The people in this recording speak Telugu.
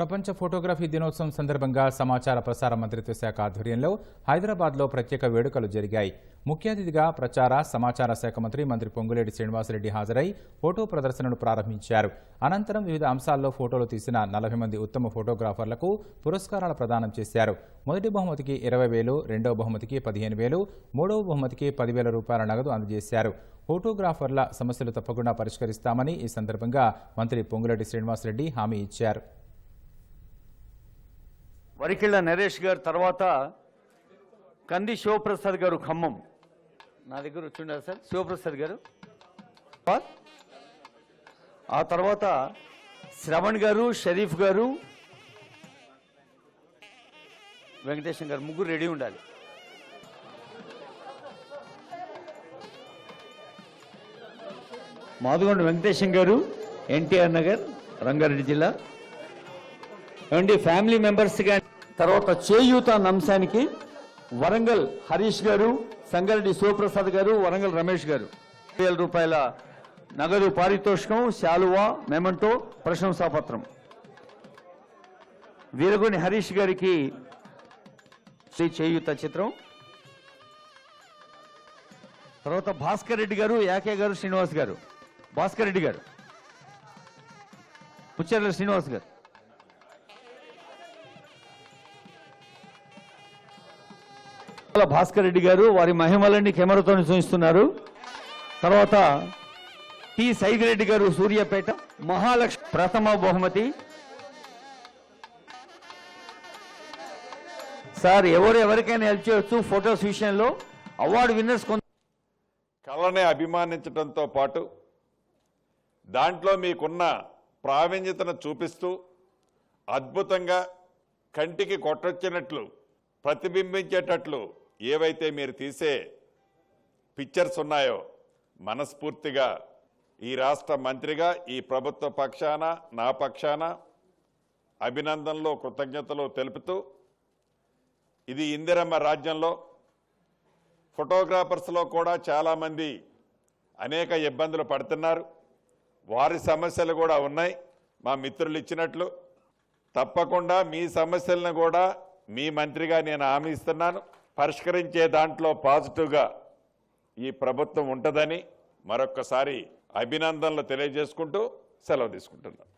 ప్రపంచ ఫోటోగ్రఫీ దినోత్సవం సందర్భంగా సమాచార ప్రసార మంత్రిత్వ శాఖ ఆధ్వర్యంలో హైదరాబాద్లో ప్రత్యేక వేడుకలు జరిగాయి. ముఖ్య అతిథిగా ప్రచార సమాచార శాఖ మంత్రి మంత్రి పొంగులేటి శ్రీనివాసరెడ్డి హాజరై ఫోటో ప్రదర్శనను ప్రారంభించారు. అనంతరం వివిధ అంశాల్లో ఫోటోలు తీసిన నలభై మంది ఉత్తమ ఫోటోగ్రాఫర్లకు పురస్కారాలు ప్రదానం చేశారు. మొదటి బహుమతికి ఇరవై వేలు రెండవ బహుమతికి పదిహేను వేలు మూడవ బహుమతికి పదివేల రూపాయల నగదు అందజేశారు. ఫోటోగ్రాఫర్ల సమస్యలు తప్పకుండా పరిష్కరిస్తామని ఈ సందర్భంగా మంత్రి పొంగులేటి శ్రీనివాసరెడ్డి హామీ ఇచ్చారు. వరికిళ్ళ నరేష్ గారు తర్వాత కంది శివప్రసాద్ గారు ఖమ్మం. నా దగ్గర వచ్చిండారు సార్? శివప్రసాద్ గారు? ఆ తర్వాత శ్రవణ్ గారు షరీఫ్ గారు వెంకటేశం గారు ముగ్గురు రెడీ ఉండాలి. మాదుగొండ వెంకటేశం గారు ఎన్టీఆర్ నగర్ రంగారెడ్డి జిల్లా. ఏమండి ఫ్యామిలీ మెంబర్స్ కానీ తర్వాత చేయూత అన్న అంశానికి వరంగల్ హరీష్ గారు సంగారెడ్డి శివప్రసాద్ గారు వరంగల్ రమేష్ గారు. వేల రూపాయల నగదు పారితోషికం శాలువా మెమంటో ప్రశంసాపత్రం వీరగుని హరీష్ గారికి శ్రీ చేయూత చిత్రం. తర్వాత భాస్కర్ రెడ్డి గారు యాకే గారు శ్రీనివాస్ గారు. భాస్కర్ రెడ్డి గారు. పుచ్చర్ల శ్రీనివాస్ గారు. భాస్కర్ రెడ్డి గారు వారి మహిమలన్నీ కెమెరాతో చూపిస్తున్నారు తర్వాత టి సైగిరెడ్డి గారు సూర్యాపేట మహాలక్ష్మి ప్రథమ బహుమతి. సార్ ఎవరు ఎవరికైనా హెల్ప్ చేయొచ్చు ఫొటోస్ విషయంలో. అవార్డు విన్నర్స్ కొంత కళనే అభిమానించడంతో పాటు దాంట్లో మీకున్న ప్రావీణ్యతను చూపిస్తూ అద్భుతంగా కంటికి కొట్టొచ్చినట్లు ప్రతిబింబించేటట్లు ఏవైతే మీరు తీసే పిక్చర్స్ ఉన్నాయో మనస్ఫూర్తిగా ఈ రాష్ట్ర మంత్రిగా ఈ ప్రభుత్వ పక్షాన నా పక్షాన అభినందనలు కృతజ్ఞతలు తెలుపుతూ ఇది ఇందిరమ్మ రాజ్యంలో ఫోటోగ్రాఫర్స్లో కూడా చాలామంది అనేక ఇబ్బందులు పడుతున్నారు. వారి సమస్యలు కూడా ఉన్నాయి. మా మిత్రులు ఇచ్చినట్లు తప్పకుండా మీ సమస్యలను కూడా మీ మంత్రిగా నేను హామీ ఇస్తున్నాను. పరిష్కరించే దాంట్లో పాజిటివ్గా ఈ ప్రభుత్వం ఉంటుందని మరొక్కసారి అభినందనలు తెలియజేసుకుంటూ సెలవు తీసుకుంటున్నాను.